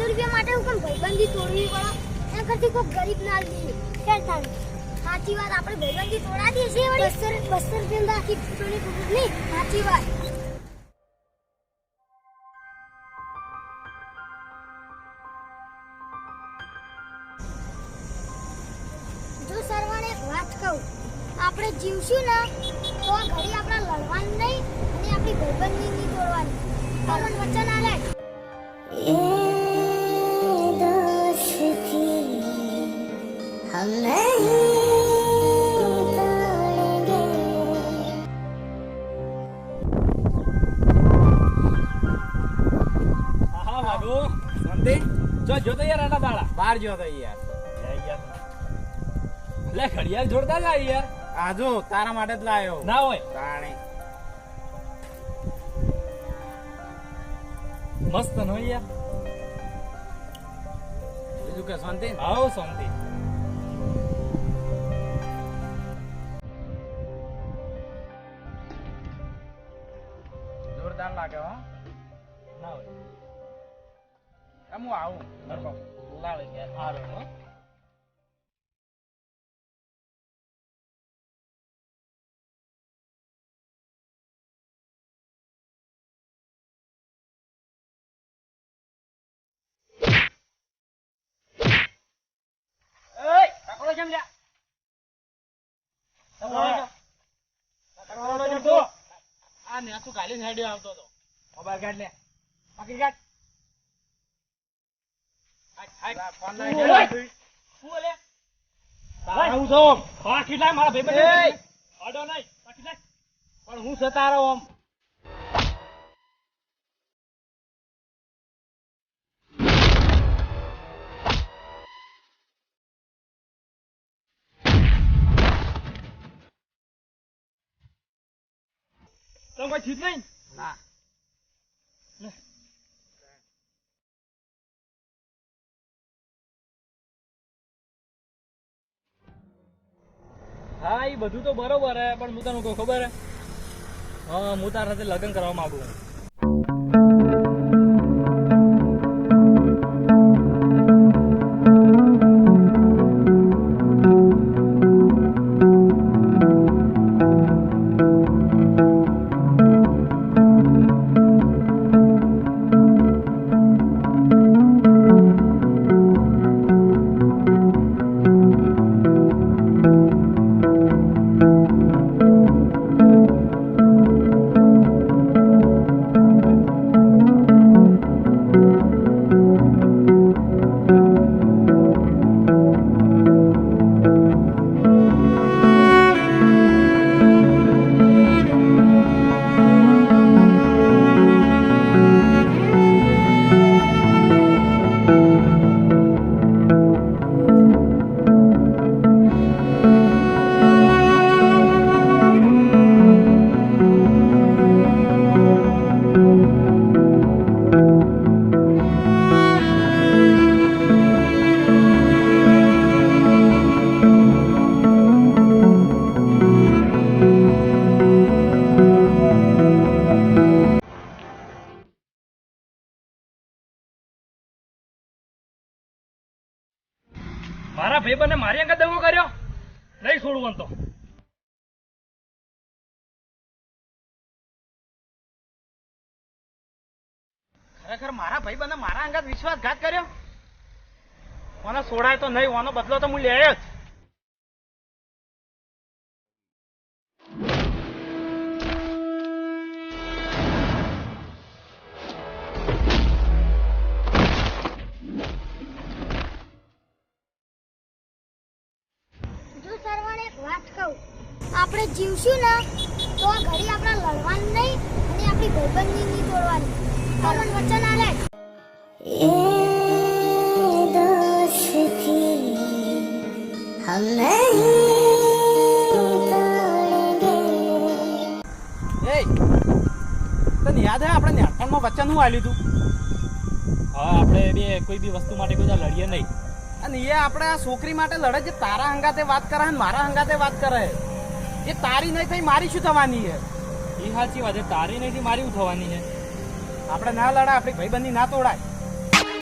બસો રૂપિયા માટે હું કેમ ભાઈબંધી તોડવી પડે એના કરતી કોઈ ગરીબ ના લઈએ ખેર થાય સાચી વાત આપણે ભાઈબંધી તોડા દઈએ છીએ વળી. બસો બસો રૂપિયા આખી તોડી ટૂંકી નહીં. સાચી વાત. જો સરવાણે એક વાત કહું આપણે જીવશું ને તો આ ઘડી આપણે લડવાનું નહીં અને આપણી ભાઈબંધી નહીં તોડવાની. પણ વચન આલે. ये જો જોતો યાર આના દાડા. યાર. લે ઘડિયાળ યાર. તારા માટે જ લાયો. ના હોય. તાણે મસ્ત નો યાર. બીજું કે શાંતિ? આવો શાંતિ. જોરદાર લાગે હો. ના હોય. એમ હું આવું બરાબર લાવે યાર હારું હો એય કાકોડો કેમ લ્યા કાકોડો કેમ તો આ નેસુ ગાલી સાઈડે આવતો તો મોબાઈલ કાઢ લે બાકી કાઢ ફોન ઓય! લાવી શું બોલે? તારા હું છું ઓમ. બાકી લાય મારા ભાઈબંધને. અડો નહીં. બાકી લાય. પણ હું છે તારો ઓમ. તને કોઈ હા, એ બધું તો બરોબર હે, પણ હું તને કહું ખબર હે? હા, હું તારા સાથે લગ્ન કરવા માંગુ મારા ભાઈબંધે મારી અંગત દગો કર્યો? નહીં છોડવું તો ખરેખર મારા ભાઈ મારા અંગત વિશ્વાસઘાત કર્યો? મને સોડાય તો નહીં, ઓનો બદલો તો હું લે જો. આપણે જીવશું ને તો આ ઘડી આપણે લડવાની નહીં અને આપણી ભાઈબંધની નહીં તોડવાની. કારણ વચન આલે. હું આલ્યું હતું? હા આપણે બે કોઈ બી વસ્તુ માટે કોઈ લડીએ નહીં. અને એ આપણે છોકરી માટે લડે છે તારા હંગાતે વાત કરે મારા હંગાતે વાત કરે એ તારી નહીં થઈ મારી શું થવાની છે? એ સાચી વાત છે તારી નહીં મારી શું થવાની છે? આપણે ના લડા આપણી ભાઈબંધી ના તોડાય.